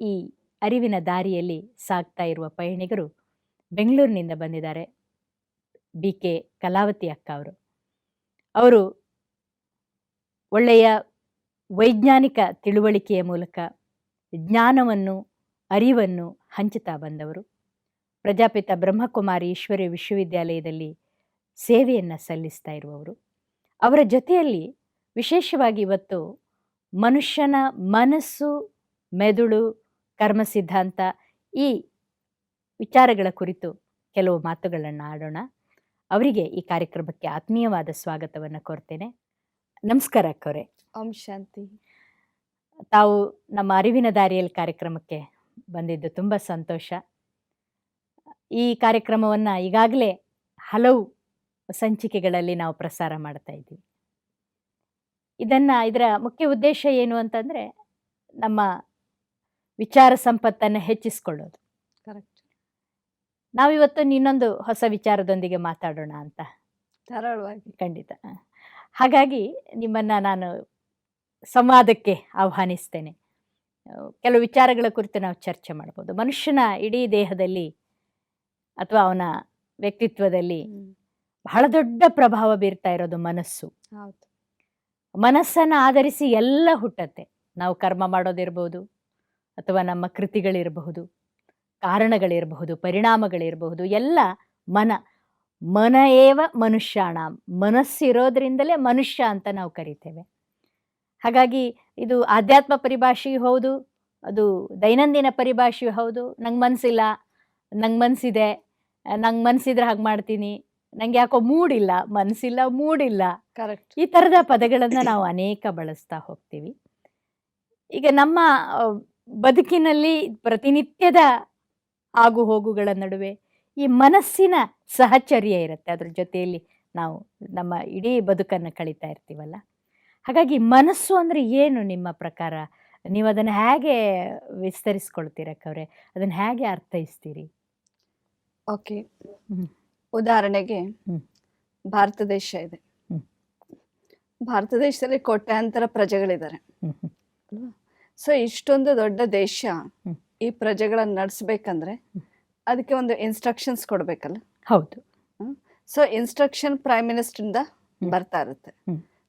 ಈ ಅರಿವಿನ ದಾರಿಯಲ್ಲಿ ಸಾಗ್ತಾ ಇರುವ ಪಯಣಿಗರು ಬೆಂಗಳೂರಿನಿಂದ ಬಂದಿದ್ದಾರೆ. ಬಿ ಕೆ ಕಲಾವತಿ ಅಕ್ಕ ಅವರು. ಅವರು ಒಳ್ಳೆಯ ವೈಜ್ಞಾನಿಕ ತಿಳುವಳಿಕೆಯ ಮೂಲಕ ಜ್ಞಾನವನ್ನು, ಅರಿವನ್ನು ಹಂಚುತ್ತಾ ಬಂದವರು. ಪ್ರಜಾಪಿತ ಬ್ರಹ್ಮಕುಮಾರಿ ಈಶ್ವರಿ ವಿಶ್ವವಿದ್ಯಾಲಯದಲ್ಲಿ ಸೇವೆಯನ್ನು ಸಲ್ಲಿಸ್ತಾ ಇರುವವರು. ಅವರ ಜೊತೆಯಲ್ಲಿ ವಿಶೇಷವಾಗಿ ಇವತ್ತು ಮನುಷ್ಯನ ಮನಸ್ಸು ಮೆದುಳು ಕರ್ಮ ಸಿದ್ಧಾಂತ ಈ ವಿಚಾರಗಳ ಕುರಿತು ಕೆಲವು ಮಾತುಗಳನ್ನು ಆಡೋಣ. ಅವರಿಗೆ ಈ ಕಾರ್ಯಕ್ರಮಕ್ಕೆ ಆತ್ಮೀಯವಾದ ಸ್ವಾಗತವನ್ನು ಕೋರ್ತೇನೆ. ನಮಸ್ಕಾರ ಕೋರೆ ಓಂ ಶಾಂತಿ. ತಾವು ನಮ್ಮ ಅರಿವಿನ ದಾರಿಯಲ್ಲಿ ಕಾರ್ಯಕ್ರಮಕ್ಕೆ ಬಂದಿದ್ದು ತುಂಬ ಸಂತೋಷ. ಈ ಕಾರ್ಯಕ್ರಮವನ್ನು ಈಗಾಗಲೇ ಹಲವು ಸಂಚಿಕೆಗಳಲ್ಲಿ ನಾವು ಪ್ರಸಾರ ಮಾಡ್ತಾ ಇದ್ದೀವಿ. ಇದನ್ನು ಇದರ ಮುಖ್ಯ ಉದ್ದೇಶ ಏನು ಅಂತಂದರೆ ನಮ್ಮ ವಿಚಾರ ಸಂಪತ್ತನ್ನು ಹೆಚ್ಚಿಸ್ಕೊಳ್ಳೋದು. ಕರೆಕ್ಟ್ ನಾವಿವತ್ತು ಇನ್ನೊಂದು ಹೊಸ ವಿಚಾರದೊಂದಿಗೆ ಮಾತಾಡೋಣ ಅಂತ. ಧಾರಾಳವಾಗಿ. ಖಂಡಿತ. ಹಾಗಾಗಿ ನಿಮ್ಮನ್ನು ನಾನು ಸಂವಾದಕ್ಕೆ ಆಹ್ವಾನಿಸ್ತೇನೆ. ಕೆಲವು ವಿಚಾರಗಳ ಕುರಿತು ನಾವು ಚರ್ಚೆ ಮಾಡ್ಬೋದು. ಮನುಷ್ಯನ ಇಡೀ ದೇಹದಲ್ಲಿ ಅಥವಾ ಅವನ ವ್ಯಕ್ತಿತ್ವದಲ್ಲಿ ಬಹಳ ದೊಡ್ಡ ಪ್ರಭಾವ ಬೀರ್ತಾ ಇರೋದು ಮನಸ್ಸು. ಮನಸ್ಸನ್ನು ಆಧರಿಸಿ ಎಲ್ಲ ಹುಟ್ಟತ್ತೆ. ನಾವು ಕರ್ಮ ಮಾಡೋದಿರ್ಬೋದು. ಅಥವಾ ನಮ್ಮ ಕೃತಿಗಳಿರಬಹುದು ಕಾರಣಗಳಿರಬಹುದು ಪರಿಣಾಮಗಳಿರಬಹುದು ಎಲ್ಲ ಮನ ಮನ ಏವ ಮನುಷ್ಯಾಣ ಮನಸ್ಸಿರೋದ್ರಿಂದಲೇ ಮನುಷ್ಯ ಅಂತ ನಾವು ಕರಿತೇವೆ. ಹಾಗಾಗಿ ಇದು ಆಧ್ಯಾತ್ಮ ಪರಿಭಾಷೆಯೂ ಹೌದು ಅದು ದೈನಂದಿನ ಪರಿಭಾಷೆಯೂ ಹೌದು ನಂಗೆ ಮನಸ್ಸಿಲ್ಲ ನಂಗೆ ಮನಸ್ಸಿದೆ ನಂಗೆ ಮನಸ್ಸಿದ್ರೆ ಹಾಗೆ ಮಾಡ್ತೀನಿ ನಂಗೆ ಯಾಕೋ ಮೂಡಿಲ್ಲ ಮನಸ್ಸಿಲ್ಲ ಮೂಡಿಲ್ಲ. ಕರೆಕ್ಟ್ ಈ ಥರದ ಪದಗಳನ್ನು ನಾವು ಅನೇಕ ಬಳಸ್ತಾ ಹೋಗ್ತೀವಿ. ಈಗ ನಮ್ಮ ಬದುಕಿನಲ್ಲಿ ಪ್ರತಿನಿತ್ಯದ ಆಗು ಹೋಗುಗಳ ನಡುವೆ ಈ ಮನಸ್ಸಿನ ಸಹಚರ್ಯ ಇರುತ್ತೆ. ಅದ್ರ ಜೊತೆಯಲ್ಲಿ ನಾವು ನಮ್ಮ ಇಡೀ ಬದುಕನ್ನು ಕಳೀತಾ ಇರ್ತೀವಲ್ಲ. ಹಾಗಾಗಿ ಮನಸ್ಸು ಅಂದರೆ ಏನು ನಿಮ್ಮ ಪ್ರಕಾರ? ನೀವು ಅದನ್ನು ಹೇಗೆ ವಿಸ್ತರಿಸ್ಕೊಳ್ತೀರಕ್ಕವ್ರೆ ಅದನ್ನು ಹೇಗೆ ಅರ್ಥೈಸ್ತೀರಿ? ಓಕೆ. ಉದಾಹರಣೆಗೆ. ಭಾರತ ದೇಶ ಇದೆ. ಭಾರತ ದೇಶದಲ್ಲಿ ಕೋಟ್ಯಾಂತರ ಪ್ರಜೆಗಳಿದ್ದಾರೆ. ಸೊ ಇಷ್ಟೊಂದು ದೊಡ್ಡ ದೇಶ ಈ ಪ್ರಜೆಗಳನ್ನ ನಡೆಸಬೇಕಂದ್ರೆ ಅದಕ್ಕೆ ಒಂದು ಇನ್ಸ್ಟ್ರಕ್ಷನ್ಸ್ ಕೊಡಬೇಕಲ್ಲ? ಹೌದು. ಸೊ ಇನ್ಸ್ಟ್ರಕ್ಷನ್ ಪ್ರೈಮ್ ಮಿನಿಸ್ಟ್ರಿಂದ. ಬರ್ತಾ ಇರುತ್ತೆ.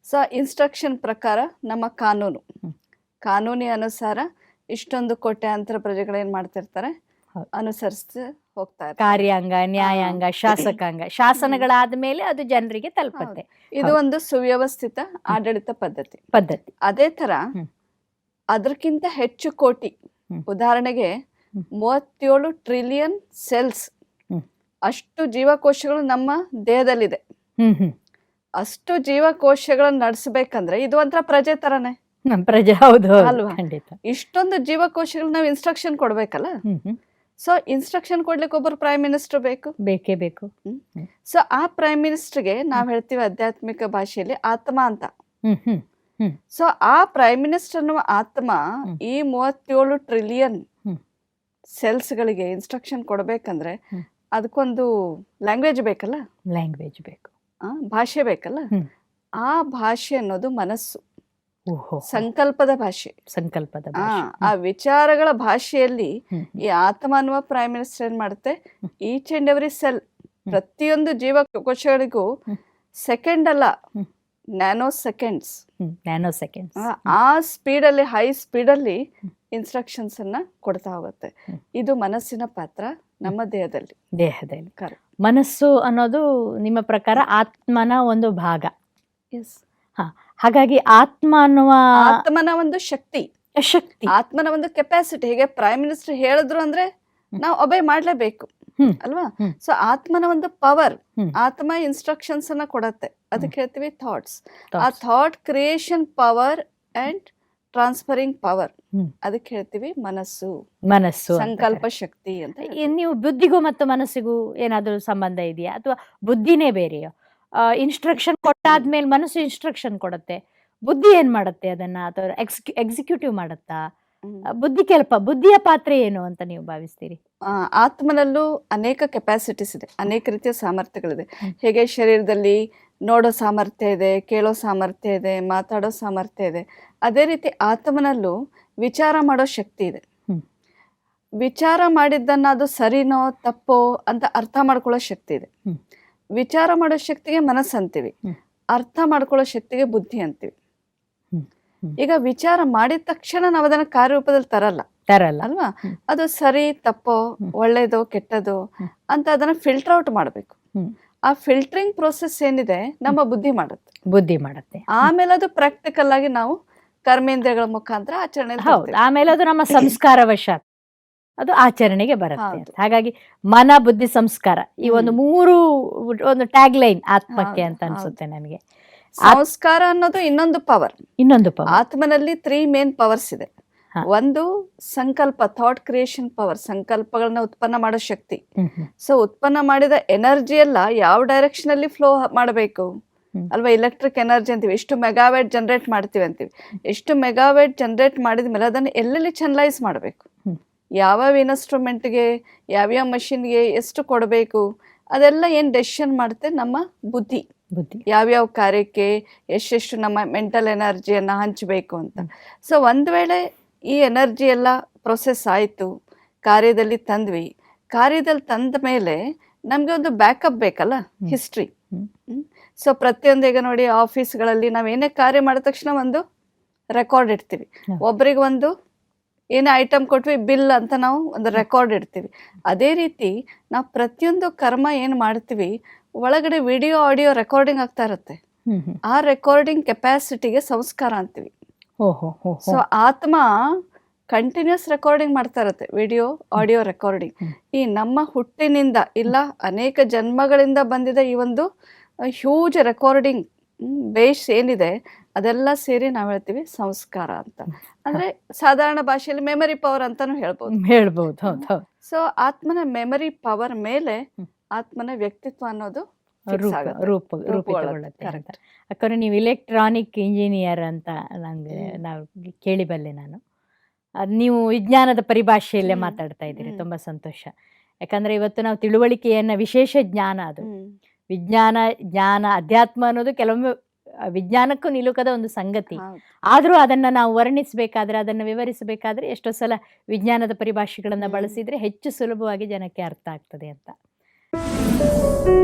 ಸೊ ಇನ್ಸ್ಟ್ರಕ್ಷನ್ ಪ್ರಕಾರ ನಮ್ಮ ಕಾನೂನು. ಕಾನೂನಿ ಅನುಸಾರ ಇಷ್ಟೊಂದು ಕೋಟ್ಯಾಂತರ ಪ್ರಜೆಗಳೇನ್ ಮಾಡ್ತಿರ್ತಾರೆ? ಅನುಸರಿಸಿ ಹೋಗ್ತಾರೆ ಕಾರ್ಯಾಂಗ ನ್ಯಾಯಾಂಗ ಶಾಸಕಾಂಗ. ಶಾಸನಗಳಾದ ಮೇಲೆ ಅದು ಜನರಿಗೆ ತಲುಪುತ್ತೆ. ಇದು ಒಂದು ಸುವ್ಯವಸ್ಥಿತ ಆಡಳಿತ ಪದ್ಧತಿ. ಪದ್ಧತಿ. ಅದೇ ತರ. ಅದಕ್ಕಿಂತ ಹೆಚ್ಚು ಕೋಟಿ. ಉದಾಹರಣೆಗೆ. ಮೂವತ್ತೇಳು ಟ್ರಿಲಿಯನ್ ಸೆಲ್ಸ್ ಅಷ್ಟು ಜೀವಕೋಶಗಳು ನಮ್ಮ ದೇಹದಲ್ಲಿದೆ. ಅಷ್ಟು ಜೀವಕೋಶಗಳನ್ನ ನಡೆಸಬೇಕಂದ್ರೆ ಇದು ಒಂಥರ ಪ್ರಜೆ ತರನೇ. ಪ್ರಜೆ ಹೌದು ಅಲ್ವಾ? ಇಷ್ಟೊಂದು ಜೀವಕೋಶಗಳು ನಾವು ಇನ್ಸ್ಟ್ರಕ್ಷನ್ ಕೊಡ್ಬೇಕಲ್ಲ? ಸೊ ಇನ್ಸ್ಟ್ರಕ್ಷನ್ ಕೊಡ್ಲಿಕ್ಕೆ ಒಬ್ಬರು ಪ್ರೈಮ್ ಮಿನಿಸ್ಟರ್ ಬೇಕು? ಬೇಕೇ ಬೇಕು. ಸೊ ಆ ಪ್ರೈಮ್ ಮಿನಿಸ್ಟರ್ಗೆ ನಾವ್ ಹೇಳ್ತೀವಿ ಆಧ್ಯಾತ್ಮಿಕ ಭಾಷೆಯಲ್ಲಿ ಆತ್ಮ ಅಂತ. ಸೊ ಆ ಪ್ರೈಮ್ ಮಿನಿಸ್ಟರ್ ಅನ್ನುವ ಆತ್ಮ ಈ ಮೂವತ್ತೇಳು ಟ್ರಿಲಿಯನ್ ಸೆಲ್ಸ್ ಗಳಿಗೆ ಇನ್ಸ್ಟ್ರಕ್ಷನ್ ಕೊಡಬೇಕಂದ್ರೆ ಅದಕ್ಕೊಂದು ಲ್ಯಾಂಗ್ವೇಜ್ ಬೇಕಲ್ಲ? ಲ್ಯಾಂಗ್ವೇಜ್ ಬೇಕು. ಆ, ಭಾಷೆ ಬೇಕಲ್ಲ? ಆ ಭಾಷೆ ಅನ್ನೋದು ಮನಸ್ಸು. ಸಂಕಲ್ಪದ ಭಾಷೆ. ಸಂಕಲ್ಪದ ಆ, ವಿಚಾರಗಳ ಭಾಷೆಯಲ್ಲಿ ಈ ಆತ್ಮ ಅನ್ನುವ ಪ್ರೈಮ್ ಮಿನಿಸ್ಟರ್ ಏನ್ ಮಾಡುತ್ತೆ? ಈಚ್ ಅಂಡ್ ಎವ್ರಿ ಸೆಲ್ ಪ್ರತಿಯೊಂದು ಜೀವಕೋಶಗಳಿಗೂ. ಸೆಕೆಂಡ್ ಅಲ್ಲ. ನ್ಯಾನೋ ಸೆಕೆಂಡ್ಸ್ ನ್ಯಾನೋ ಸೆಕೆಂಡ್ಸ್ ಆ ಸ್ಪೀಡಲ್ಲಿ ಹೈ ಸ್ಪೀಡಲ್ಲಿ. ಇನ್ಸ್ಟ್ರಕ್ಷನ್ಸ್ ಅನ್ನ ಕೊಡ್ತಾ ಹೋಗುತ್ತೆ. ಇದು ಮನಸ್ಸಿನ ಪಾತ್ರ ನಮ್ಮ ದೇಹದಲ್ಲಿ. ದೇಹದಲ್ಲಿ. ಮನಸ್ಸು ಅನ್ನೋದು ನಿಮ್ಮ ಪ್ರಕಾರ ಆತ್ಮನ ಒಂದು ಭಾಗ. ಎಸ್ ಹಾಗಾಗಿ ಆತ್ಮ ಅನ್ನುವ ಆತ್ಮನ ಒಂದು ಶಕ್ತಿ. ಶಕ್ತಿ. ಆತ್ಮನ ಒಂದು ಕೆಪಾಸಿಟಿ ಹೇಗೆ ಪ್ರೈಮ್ ಮಿನಿಸ್ಟರ್ ಹೇಳಿದ್ರು ಅಂದ್ರೆ ನಾವು ಒಬೇ ಮಾಡ್ಲೇಬೇಕು. ಅಲ್ವಾ. ಸೊ ಆತ್ಮನ ಒಂದು ಪವರ್ ಆತ್ಮ ಇನ್ಸ್ಟ್ರಕ್ಷನ್ಸ್ ಅನ್ನ ಕೊಡತ್ತೆ. ಅದಕ್ಕೆ ಹೇಳ್ತೀವಿ ಥಾಟ್ಸ್ ಆ thought creation power and transferring power. ಅದಕ್ಕೆ ಹೇಳ್ತೀವಿ ಮನಸ್ಸು. ಮನಸ್ಸು ಸಂಕಲ್ಪ ಶಕ್ತಿ ಅಂತ. ನೀವು ಬುದ್ಧಿಗೂ ಮತ್ತು ಮನಸ್ಸಿಗೂ ಏನಾದರೂ ಸಂಬಂಧ ಇದೆಯಾ? ಅಥವಾ ಬುದ್ಧಿನೇ ಬೇರೆಯೋ? ಇನ್ಸ್ಟ್ರಕ್ಷನ್ ಕೊಟ್ಟಾದ್ಮೇಲೆ ಮನಸ್ಸು ಇನ್ಸ್ಟ್ರಕ್ಷನ್ ಕೊಡುತ್ತೆ. ಬುದ್ಧಿ ಏನ್ ಮಾಡುತ್ತೆ ಅದನ್ನ? ಅಥವಾ ಎಕ್ಸಿಕ್ಯೂಟಿವ್ ಮಾಡುತ್ತಾ? ಬುದ್ಧಿ ಕೆಲಪ ಬುದ್ಧಿಯ ಪಾತ್ರ ಏನು ಅಂತ ನೀವು ಭಾವಿಸ್ತೀರಿ? ಆತ್ಮನಲ್ಲೂ ಅನೇಕ ಕೆಪಾಸಿಟೀಸ್ ಇದೆ ಅನೇಕ ರೀತಿಯ ಸಾಮರ್ಥ್ಯಗಳಿದೆ. ಹೇಗೆ ಶರೀರದಲ್ಲಿ ನೋಡೋ ಸಾಮರ್ಥ್ಯ ಇದೆ ಕೇಳೋ ಸಾಮರ್ಥ್ಯ ಇದೆ ಮಾತಾಡೋ ಸಾಮರ್ಥ್ಯ ಇದೆ ಅದೇ ರೀತಿ ಆತ್ಮನಲ್ಲೂ ವಿಚಾರ ಮಾಡೋ ಶಕ್ತಿ ಇದೆ. ವಿಚಾರ ಮಾಡಿದ್ದನ್ನ ಅದು ಸರಿನೋ ತಪ್ಪೋ ಅಂತ ಅರ್ಥ ಮಾಡ್ಕೊಳ್ಳೋ ಶಕ್ತಿ ಇದೆ. ವಿಚಾರ ಮಾಡೋ ಶಕ್ತಿಗೆ ಮನಸ್ಸು ಅಂತೀವಿ. ಅರ್ಥ ಮಾಡ್ಕೊಳ್ಳೋ ಶಕ್ತಿಗೆ ಬುದ್ಧಿ ಅಂತೀವಿ. ಈಗ ವಿಚಾರ ಮಾಡಿದ ತಕ್ಷಣ ನಾವು ಅದನ್ನ ಕಾರ್ಯರೂಪದಲ್ಲಿ ತರಲ್ಲ. ತರಲ್ಲ. ಅಲ್ವಾ? ಅದು ಸರಿ ತಪ್ಪೋ ಒಳ್ಳೇದು ಕೆಟ್ಟದೋ ಅಂತ ಅದನ್ನ ಫಿಲ್ಟರ್ ಔಟ್ ಮಾಡಬೇಕು. ಆ ಫಿಲ್ಟರಿಂಗ್ ಪ್ರೋಸೆಸ್ ಏನಿದೆ ನಮ್ಮ ಬುದ್ಧಿ ಮಾಡುತ್ತೆ. ಬುದ್ಧಿ ಮಾಡುತ್ತೆ. ಆಮೇಲೆ ಅದು ಪ್ರಾಕ್ಟಿಕಲ್ ಆಗಿ ನಾವು ಕರ್ಮೇಂದ್ರಗಳ ಮುಖಾಂತರ ಆಚರಣೆ ಹೌದು. ಆಮೇಲೆ ಅದು ನಮ್ಮ ಸಂಸ್ಕಾರ ವಶಾತ್ ಅದು ಆಚರಣೆಗೆ ಬರುತ್ತೆ. ಹಾಗಾಗಿ ಮನ ಬುದ್ಧಿ ಸಂಸ್ಕಾರ ಈ ಒಂದು. ಮೂರು ಒಂದು ಟ್ಯಾಗ್ ಲೈನ್ ಆತ್ಮಕ್ಕೆ ಅಂತ ಅನ್ಸುತ್ತೆ ನನಗೆ. ಸಂಸ್ಕಾರ ಅನ್ನೋದು ಇನ್ನೊಂದು ಪವರ್ ಇನ್ನೊಂದು ಪವರ್ ಆತ್ಮನಲ್ಲಿ ತ್ರೀ ಮೇನ್ ಪವರ್ಸ್ ಇದೆ. ಒಂದು ಸಂಕಲ್ಪ ಥಾಟ್ ಕ್ರಿಯೇಷನ್ ಪವರ್ ಸಂಕಲ್ಪಗಳನ್ನ ಉತ್ಪನ್ನ ಮಾಡೋ ಶಕ್ತಿ. ಸೊ ಉತ್ಪನ್ನ ಮಾಡಿದ ಎನರ್ಜಿ ಎಲ್ಲ ಯಾವ ಡೈರೆಕ್ಷನ್ ಅಲ್ಲಿ ಫ್ಲೋ ಮಾಡಬೇಕು? ಅಲ್ವಾ ಎಲೆಕ್ಟ್ರಿಕ್ ಎನರ್ಜಿ ಅಂತೀವಿ ಎಷ್ಟು ಮೆಗಾವೇಟ್ ಜನರೇಟ್ ಮಾಡ್ತೀವಿ ಅಂತೀವಿ. ಎಷ್ಟು ಮೆಗಾವೇಟ್ ಜನರೇಟ್ ಮಾಡಿದ ಮೇಲೆ ಅದನ್ನು ಎಲ್ಲೆಲ್ಲಿ ಚನಲೈಸ್ ಮಾಡಬೇಕು. ಯಾವ್ಯಾವ ಇನ್ಸ್ಟ್ರೂಮೆಂಟ್ಗೆ ಯಾವ್ಯಾವ ಮಷಿನ್ಗೆ ಎಷ್ಟು ಕೊಡಬೇಕು? ಅದೆಲ್ಲ ಏನು ಡೆಸಿಷನ್ ಮಾಡುತ್ತೆ ನಮ್ಮ ಬುದ್ಧಿ. ಬುದ್ಧಿ. ಯಾವ್ಯಾವ ಕಾರ್ಯಕ್ಕೆ ಎಷ್ಟೆಷ್ಟು ನಮ್ಮ ಮೆಂಟಲ್ ಎನರ್ಜಿಯನ್ನು ಹಂಚಬೇಕು ಅಂತ. ಸೊ ಒಂದು ವೇಳೆ ಈ ಎನರ್ಜಿ ಎಲ್ಲ ಪ್ರೊಸೆಸ್ ಆಯಿತು ಕಾರ್ಯದಲ್ಲಿ ತಂದ್ವಿ. ಕಾರ್ಯದಲ್ಲಿ ತಂದ ಮೇಲೆ ನಮಗೆ ಒಂದು ಬ್ಯಾಕಪ್ ಬೇಕಲ್ಲ. ಹಿಸ್ಟ್ರಿ. ಸೊ ಪ್ರತಿಯೊಂದು ಈಗ ನೋಡಿ ಆಫೀಸ್ಗಳಲ್ಲಿ ನಾವು ಏನೇ ಕಾರ್ಯ ಮಾಡಿದ ತಕ್ಷಣ ಒಂದು ರೆಕಾರ್ಡ್ ಇಡ್ತೀವಿ. ಒಬ್ಬರಿಗೆ ಒಬ್ರಿಗೆ ಒಂದು ಏನೇ ಐಟಮ್ ಕೊಟ್ವಿ ಬಿಲ್ ಅಂತ ನಾವು ಒಂದು ರೆಕಾರ್ಡ್ ಇಡ್ತೀವಿ. ಅದೇ ರೀತಿ ನಾವು ಪ್ರತಿಯೊಂದು ಕರ್ಮ ಏನು ಮಾಡ್ತೀವಿ ಒಳಗಡೆ ವಿಡಿಯೋ ಆಡಿಯೋ ರೆಕಾರ್ಡಿಂಗ್ ಆಗ್ತಾ ಇರುತ್ತೆ. ಆ ರೆಕಾರ್ಡಿಂಗ್ ಕೆಪಾಸಿಟಿಗೆ ಸಂಸ್ಕಾರ ಅಂತೀವಿ. ಸೊ ಆತ್ಮ ಕಂಟಿನ್ಯೂಸ್ ರೆಕಾರ್ಡಿಂಗ್ ಮಾಡ್ತಾ ಇರುತ್ತೆ ವಿಡಿಯೋ ಆಡಿಯೋ ರೆಕಾರ್ಡಿಂಗ್. ಈ ನಮ್ಮ ಹುಟ್ಟಿನಿಂದ ಇಲ್ಲ ಅನೇಕ ಜನ್ಮಗಳಿಂದ ಬಂದಿದ ಈ ಒಂದು ಹ್ಯೂಜ್ ರೆಕಾರ್ಡಿಂಗ್ ಬೇಸ್ ಏನಿದೆ ಅದೆಲ್ಲ ಸೇರಿ ನಾವು ಹೇಳ್ತೀವಿ ಸಂಸ್ಕಾರ ಅಂತ. ಅಂದ್ರೆ ಸಾಧಾರಣ ಭಾಷೆಯಲ್ಲಿ ಮೆಮರಿ ಪವರ್ ಅಂತಾನು ಹೇಳ್ಬೋದು. ಹೇಳ್ಬೋದು. ಸೊ ಆತ್ಮನ ಮೆಮರಿ ಪವರ್ ಮೇಲೆ. ಆತ್ಮನ ವ್ಯಕ್ತಿತ್ವ ಅನ್ನೋದು ರೂಪ ರೂಪುಗೊಳ್ಳುತ್ತೆ. ಅಂತ ಯಾಕಂದ್ರೆ ನೀವು ಇಲೆಕ್ಟ್ರಾನಿಕ್ ಇಂಜಿನಿಯರ್ ಅಂತ ನಂಗೆ. ನಾವು ಕೇಳಿಬಲ್ಲೆ ನಾನು. ಅದ್ ನೀವು ವಿಜ್ಞಾನದ ಪರಿಭಾಷೆಯಲ್ಲೇ ಮಾತಾಡ್ತಾ ಇದ್ದೀರಿ. ತುಂಬಾ ಸಂತೋಷ. ಯಾಕಂದ್ರೆ ಇವತ್ತು ನಾವು ತಿಳುವಳಿಕೆಯನ್ನ ವಿಶೇಷ ಜ್ಞಾನ ಅದು. ವಿಜ್ಞಾನ ಜ್ಞಾನ ಅಧ್ಯಾತ್ಮ ಅನ್ನೋದು ಕೆಲವೊಮ್ಮೆ ವಿಜ್ಞಾನಕ್ಕೂ ನಿಲುಕದ ಒಂದು ಸಂಗತಿ. ಆದರೂ ಅದನ್ನು ನಾವು ವರ್ಣಿಸಬೇಕಾದ್ರೆ ಅದನ್ನು ವಿವರಿಸಬೇಕಾದ್ರೆ ಎಷ್ಟೋ ಸಲ ವಿಜ್ಞಾನದ ಪರಿಭಾಷೆಗಳನ್ನು ಬಳಸಿದರೆ ಹೆಚ್ಚು ಸುಲಭವಾಗಿ ಜನಕ್ಕೆ ಅರ್ಥ ಆಗ್ತದೆ ಅಂತ. Thank you.